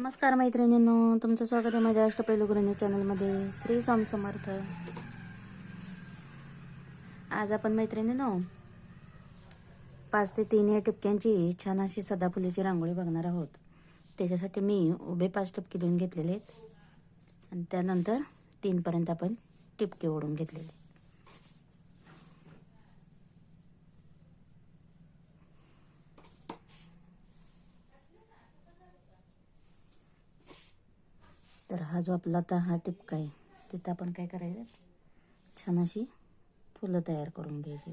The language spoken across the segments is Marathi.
नमस्कार मैत्रिणींनो तुमचं स्वागत आहे माझ्या अष्टपैलू चॅनलमध्ये श्री स्वामी समर्थ. आज आपण मैत्रिणींनो पाच ते तीन या टिपक्यांची छान अशी सदाफुलीची रांगोळी बघणार आहोत. त्याच्यासाठी मी उभे पाच टिपके देऊन घेतलेले आहेत. आणि त्यानंतर तीनपर्यंत आपण टिपके ओढून घेतलेले तर हा जो आपला आता हा टिपका आहे तिथं आपण काय करायचं? छान अशी फुलं तयार करून घ्यायची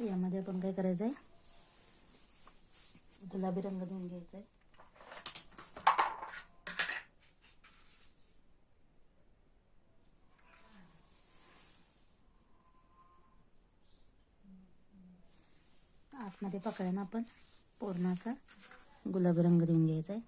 यामध्ये आपण काय करायचं आहे? गुलाबी रंग देऊन घ्यायचा आहे. आतमध्ये पकडायला आपण पूर्ण असा गुलाबी रंग देऊन घ्यायचा आहे.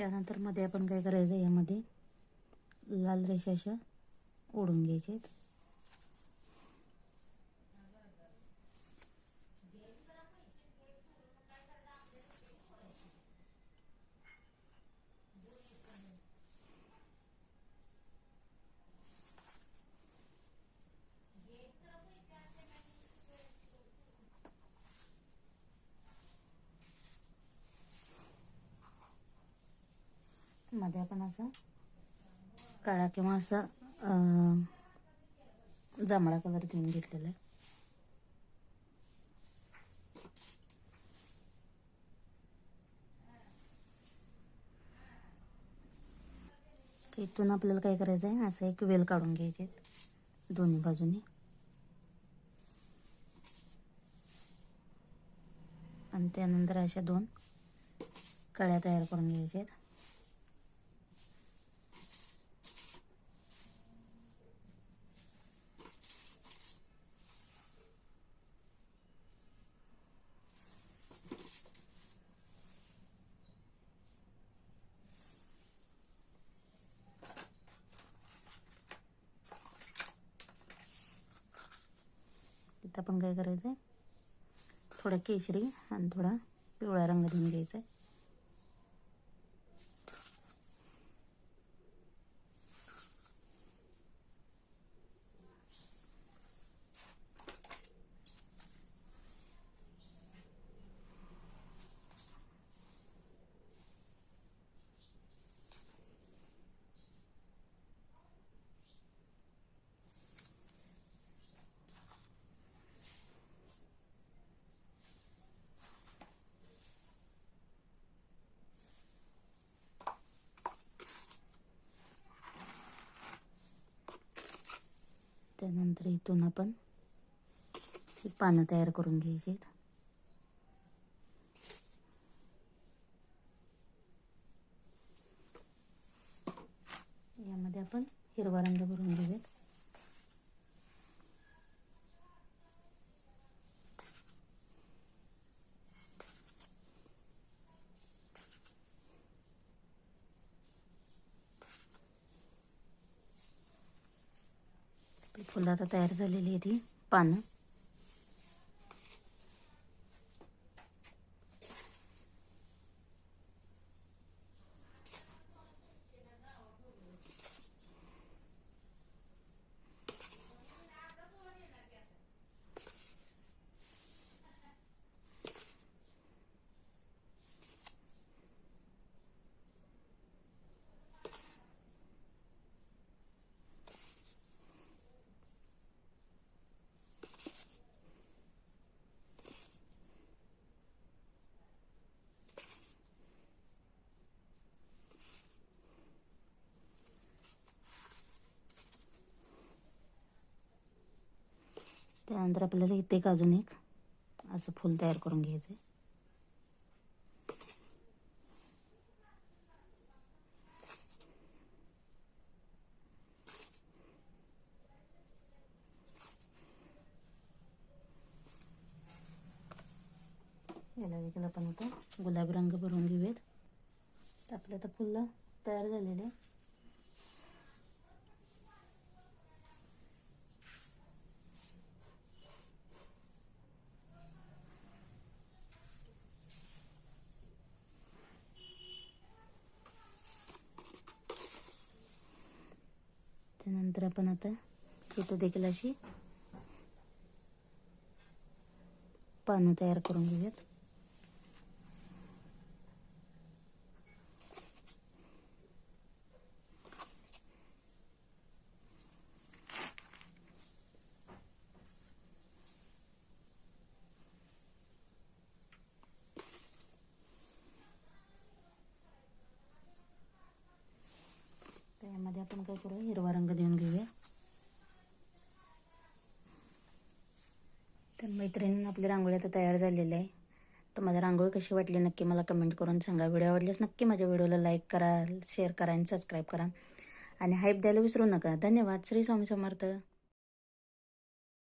त्यानंतरमध्ये आपण काय करायचं यामध्ये लाल रेषा अशा ओढून घ्यायच्या आहेत मध्ये आपण असं काळा किंवा असा जांभळा कलर घेऊन घेतलेला आहे. इथून आपल्याला काय करायचं आहे? असं एक वेल काढून घ्यायचे आहेत दोन्ही बाजूनी. आणि त्यानंतर अशा दोन कळ्या तयार करून घ्यायच्या आहेत. इथं आपण काय करायचं आहे थोडा केशरी आणि थोडा पिवळा रंग देऊन घ्यायचा आहे त्यानंतर इथून आपण ही पानं तयार करून घ्यायची यामध्ये आपण हिरवा रंग भरून घेऊयात आपली फुलं आता तयार झालेली आहे ती पानं. त्यानंतर आपल्याला इथे एक अजून एक? असं फूल तयार करून घ्यायचं. आहे याला देखील आपण आता गुलाबी रंग भरून घेऊयात. आपल्या आता फुलं तयार झालेले आहे. त्यानंतर आपण आता इथं देखील अशी पानं तयार करून घेऊयात. आपण काय करूया हिरवा रंग देऊन घेऊया. तर मैत्रिणींना आपली रांगोळी आता तयार झालेली आहे. तर माझी रांगोळी कशी वाटली नक्की मला कमेंट करून सांगा. व्हिडिओ आवडल्यास नक्की माझ्या व्हिडिओला लाईक करा शेअर करा आणि सबस्क्राईब करा. आणि हाईप द्यायला विसरू नका. धन्यवाद. श्री स्वामी समर्थ.